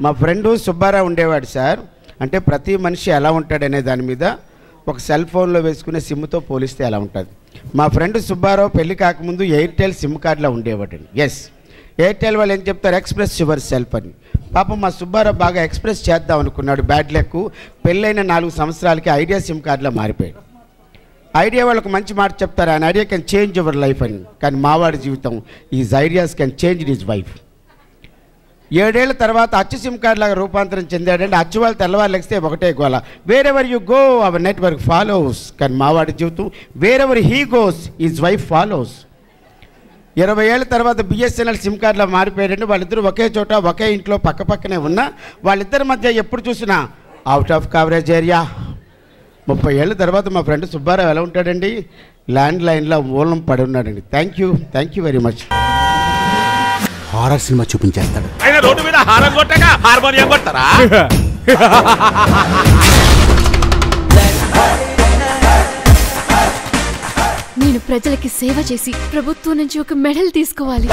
మా ఫ్రెండు సుబ్బారావు ఉండేవాడు సార్. అంటే ప్రతి మనిషి ఎలా ఉంటాడనే దాని మీద ఒక సెల్ ఫోన్లో వేసుకునే సిమ్తో పోలిస్తే ఎలా ఉంటుంది. మా ఫ్రెండ్ సుబ్బారావు పెళ్ళి కాకముందు ఎయిర్టెల్ సిమ్ కార్డులో ఉండేవాడండి. ఎస్ ఎయిర్టెల్ వాళ్ళు ఏం చెప్తారు? ఎక్స్ప్రెస్ యువర్ సెల్ఫ్ అని. పాపం మా సుబ్బారావు బాగా ఎక్స్ప్రెస్ చేద్దాం అనుకున్నాడు. Bad luck. పెళ్ళైన నాలుగు సంవత్సరాలకి ఐడియా సిమ్ కార్డులో మారిపోయాడు. ఐడియా వాళ్ళకు మంచి మాట చెప్తారు? ఆయన idea can change your life అని. కానీ మావాడి జీవితం is ideas can change is wife ఏడేళ్ళ తర్వాత అచ్చు సిమ్ కార్డ్ లాగా రూపాంతరం చెందాడంటే అచ్చు వాళ్ళు తెల్లవారు లెగిస్తే ఒకటే గోల. Wherever you go our network follows కానీ మావాడి జీవితం wherever he goes is wife follows ఇరవై ఏళ్ళ తర్వాత బిఎస్ఎన్ఎల్ సిమ్ కార్డులో మారిపోయాడంటే వాళ్ళిద్దరూ ఒకే చోట ఒకే ఇంట్లో పక్క పక్కనే ఉన్నా వాళ్ళిద్దరి మధ్య ఎప్పుడు చూసినా అవుట్ ఆఫ్ కవరేజ్ ఏరియా ముప్పై ఏళ్ళ తర్వాత మా ఫ్రెండ్ సుబ్బారావు ఎలా ఉంటాడండి? ల్యాండ్ లైన్లో మూలం పడి ఉన్నాడండి. Thank you thank you very much horror cinema చూపించేస్తాడు. ఆయన రోడ్డు మీద హారం కొట్టక హార్మోనియం కొడతారా? నేను ప్రజలకి సేవ చేసి ప్రభుత్వం నుంచి ఒక మెడల్ తీసుకోవాలి.